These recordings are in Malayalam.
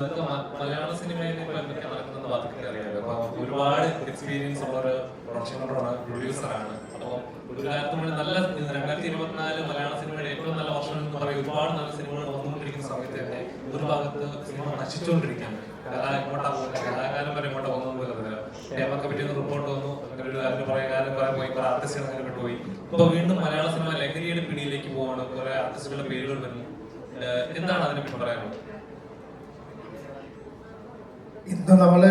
അതൊക്കെ മലയാള സിനിമയിൽ ഇപ്പൊ എന്തൊക്കെ നടക്കുന്നത് ബാക്കി അറിയാലോ അപ്പൊ ഒരുപാട് എക്സ്പീരിയൻസ് ഉള്ള ഒരു പ്രൊഡക്ഷൻ പ്രൊഡ്യൂസറാണ് അപ്പോൾ ഒരു കാലത്ത് നല്ല രണ്ടായിരത്തി ഇരുപത്തിനാല് മലയാള സിനിമയുടെ ഏറ്റവും നല്ല വർഷം എന്ന് പറയുന്നത് ഒരുപാട് നല്ല സിനിമകൾ വന്നുകൊണ്ടിരിക്കുന്ന സമയത്ത് തന്നെ ഒരു ഭാഗത്ത് സിനിമ നശിച്ചുകൊണ്ടിരിക്കുകയാണ്. കലാ എങ്ങോട്ടാ പോകുന്നത് കലാകാലം വരെ എങ്ങോട്ടാ പോകുന്നത് പോലെ കമ്മിറ്റിന്ന് റിപ്പോർട്ട് വന്നു അങ്ങനെ ഒരു അതിന് പറയാൻ കാലം പോയി കുറെ ആർട്ടിസ്റ്റുകൾ അങ്ങനെ വിട്ടുപോയി ഇപ്പൊ വീണ്ടും മലയാള സിനിമ ലഹരിയുടെ പിടിയിലേക്ക് പോവാണ് കുറെ ആർട്ടിസ്റ്റുകളുടെ പേരുകൾ വരുന്നു. എന്താണ് അതിനെപ്പറ്റി പറയാനുള്ളത്? ഇന്ന് നമ്മൾ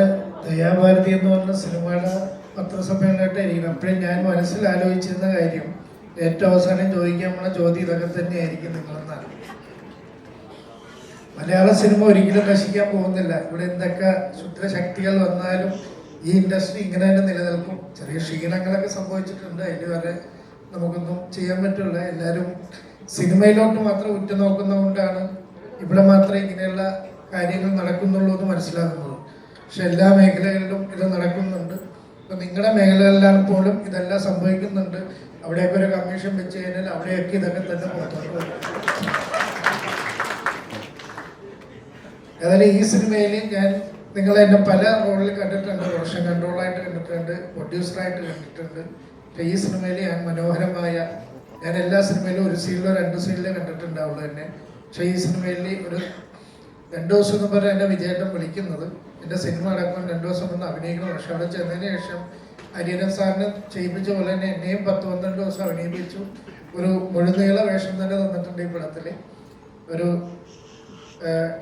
ദയാഭാരതി എന്ന് പറഞ്ഞ സിനിമയുടെ പത്രസമ്മേളനമായിട്ട് ഇരിക്കണം അപ്പോഴും ഞാൻ മനസ്സിൽ ആലോചിച്ചിരുന്ന കാര്യം ഏറ്റവും അവസാനം ചോദിക്കാൻ പോണ ചോദ്യം ഇതൊക്കെ തന്നെയായിരിക്കും നിങ്ങളെന്നാണ് മലയാള സിനിമ ഒരിക്കലും നശിക്കാൻ പോകുന്നില്ല. ഇവിടെ എന്തൊക്കെ ശുദ്ധശക്തികൾ വന്നാലും ഈ ഇൻഡസ്ട്രി ഇങ്ങനെ തന്നെ നിലനിൽക്കും. ചെറിയ ക്ഷീണങ്ങളൊക്കെ സംഭവിച്ചിട്ടുണ്ട്. അതിന് വരെ നമുക്കൊന്നും ചെയ്യാൻ പറ്റില്ല. എല്ലാവരും സിനിമയിലോട്ട് മാത്രം ഉറ്റുനോക്കുന്നതുകൊണ്ടാണ് ഇവിടെ മാത്രമേ ഇങ്ങനെയുള്ള കാര്യങ്ങൾ നടക്കുന്നുള്ളൂ എന്ന് മനസ്സിലാക്കുന്നത് പക്ഷെ എല്ലാ മേഖലകളിലും ഇത് നടക്കുന്നുണ്ട്. ഇപ്പൊ നിങ്ങളുടെ മേഖലകളിലാണ് പോലും ഇതെല്ലാം സംഭവിക്കുന്നുണ്ട്. അവിടെയൊക്കെ ഒരു കമ്മീഷൻ വെച്ച് കഴിഞ്ഞാൽ അവിടെയൊക്കെ ഇതൊക്കെ തന്നെ പുറത്തോട്ട് ഏതായാലും ഈ സിനിമയിൽ ഞാൻ നിങ്ങളെ എന്നെ പല റോളിൽ കണ്ടിട്ടുണ്ട്. പ്രൊഡക്ഷൻ കൺട്രോളായിട്ട് കണ്ടിട്ടുണ്ട്. പ്രൊഡ്യൂസറായിട്ട് കണ്ടിട്ടുണ്ട്. പക്ഷേ ഈ സിനിമയിൽ ഞാൻ മനോഹരമായ ഞാൻ എല്ലാ സിനിമയിലും ഒരു സീനിലോ രണ്ട് സീനിലോ കണ്ടിട്ടുണ്ടാവുള്ളൂ തന്നെ പക്ഷേ ഈ സിനിമയിൽ ഒരു രണ്ടു ദിവസം എന്ന് പറഞ്ഞാൽ എന്നെ വിജയേട്ടൻ വിളിക്കുന്നത്. എന്റെ സിനിമ അടക്കം രണ്ടു ദിവസം ഒന്ന് അഭിനയിക്കണം. പക്ഷെ അവിടെ ചെന്നതിന് ശേഷം അരിയനൻ സാറിനെ ചെയ്യിപ്പിച്ച പോലെ തന്നെ എന്നെയും പത്ത് പന്ത്രണ്ട് ദിവസം അഭിനയിപ്പിച്ചു. ഒരു മുഴുനീള വേഷം തന്നെ തന്നിട്ടുണ്ട് ഈ പടത്തിൽ ഒരു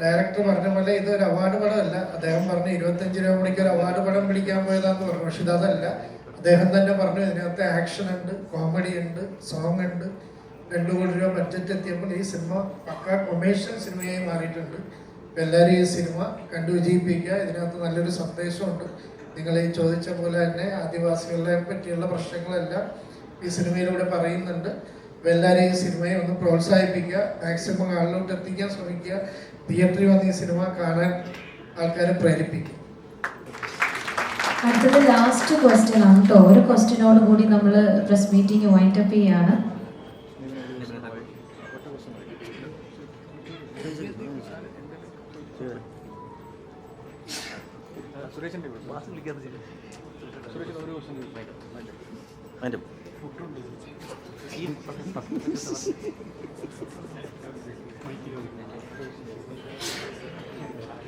ഡയറക്ടർ പറഞ്ഞ പോലെ ഇത് ഒരു അവാർഡ് പടമല്ല. അദ്ദേഹം പറഞ്ഞു ഇരുപത്തഞ്ച് രൂപ മണിക്ക് ഒരു അവാർഡ് പടം പിടിക്കാൻ പോയതാന്ന് പറഞ്ഞു. പക്ഷെ ഇതല്ല അദ്ദേഹം തന്നെ പറഞ്ഞു ഇതിനകത്ത് ആക്ഷൻ ഉണ്ട് കോമഡി ഉണ്ട് സോങ് ഉണ്ട്. രണ്ടു കോടി രൂപ ബഡ്ജറ്റ് എത്തിയപ്പോൾ ഈ സിനിമ പക്ക കൊമേഴ്ഷ്യൽ സിനിമയായി മാറിയിട്ടുണ്ട്. എല്ലാവരും ഈ സിനിമ കണ്ടു വിജയിപ്പിക്കുക. ഇതിനകത്ത് നല്ലൊരു സന്ദേശമുണ്ട്. നിങ്ങൾ ഈ ചോദിച്ച പോലെ തന്നെ ആദിവാസികളെ പറ്റിയുള്ള പ്രശ്നങ്ങളെല്ലാം ഈ സിനിമയിലൂടെ പറയുന്നുണ്ട്. അപ്പൊ എല്ലാവരും ഈ സിനിമയെ ഒന്ന് പ്രോത്സാഹിപ്പിക്കുക മാക്സിമം ആളിലോട്ട് എത്തിക്കാൻ ശ്രമിക്കുക തിയേറ്ററിൽ വന്ന് ഈ സിനിമ കാണാൻ ആൾക്കാരെ പ്രേരിപ്പിക്കുക. അടുത്തത് ലാസ്റ്റ് ക്വസ്റ്റ്യൻ ആണ് കേട്ടോ ഒരു ക്വസ്റ്റ്യനോട് കൂടി നമ്മൾ പ്രസ് മീറ്റിംഗ് വൈൻഡ് അപ്പ് ചെയ്യാണ്.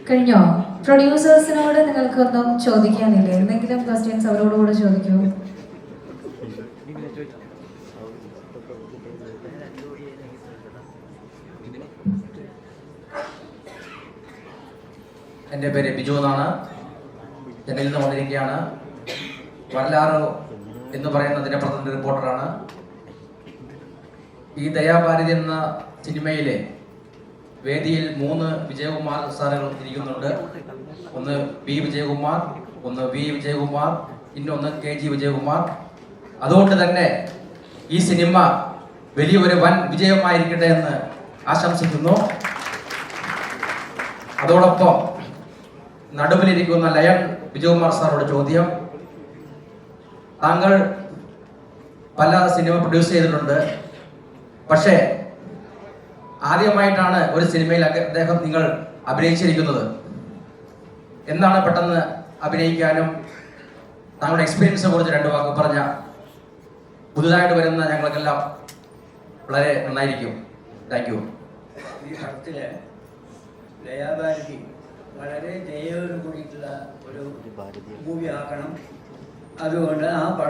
കഴിഞ്ഞോ? പ്രൊഡ്യൂസേഴ്സിനോട് നിങ്ങൾക്ക് ഒന്നും ചോദിക്കാനില്ലേ? എന്തെങ്കിലും ക്വസ്റ്റ്യൻസ് അവരോട് കൂടെ ചോദിക്കൂ. എന്റെ പേര് ബിജു എന്നാണ്. ചെന്നൈയിൽ നിന്ന് വന്നിരിക്കുകയാണ്. വരലാറ് എന്ന് പറയുന്ന പ്രസിഡന്റ് റിപ്പോർട്ടറാണ്. ഈ ദയാഭാരതി എന്ന സിനിമയിലെ വേദിയിൽ മൂന്ന് വിജയകുമാർ സാറുകൾ ഇരിക്കുന്നുണ്ട്. ഒന്ന് പി വിജയകുമാർ ഒന്ന് വി വിജയകുമാർ ഇന്നൊന്ന് കെ ജി വിജയകുമാർ. അതുകൊണ്ട് തന്നെ ഈ സിനിമ വലിയൊരു വൻ വിജയമായിരിക്കട്ടെ എന്ന് ആശംസിക്കുന്നു. അതോടൊപ്പം നടുവിലിരിക്കുന്ന ലയൺ വിജയകുമാർ സാറോട് ചോദ്യം. താങ്കൾ പല സിനിമ പ്രൊഡ്യൂസ് ചെയ്തിട്ടുണ്ട്. പക്ഷേ ആദ്യമായിട്ടാണ് ഒരു സിനിമയിൽ അദ്ദേഹം നിങ്ങൾ അഭിനയിച്ചിരിക്കുന്നത്. എന്താണ് പെട്ടെന്ന് അഭിനയിക്കാനും താങ്കളുടെ എക്സ്പീരിയൻസിനെ കുറിച്ച് രണ്ട് വാക്ക് പറഞ്ഞ പുതുതായിട്ട് വരുന്ന ഞങ്ങൾക്കെല്ലാം വളരെ നന്നായിരിക്കും. താങ്ക് യു ഈ ഹർത്തിലെ ദയാഭാരതി വളരെ ദയോട് കൂടിയിട്ടുള്ള ഒരു മൂവി ആക്കണം. അതുകൊണ്ട് ആ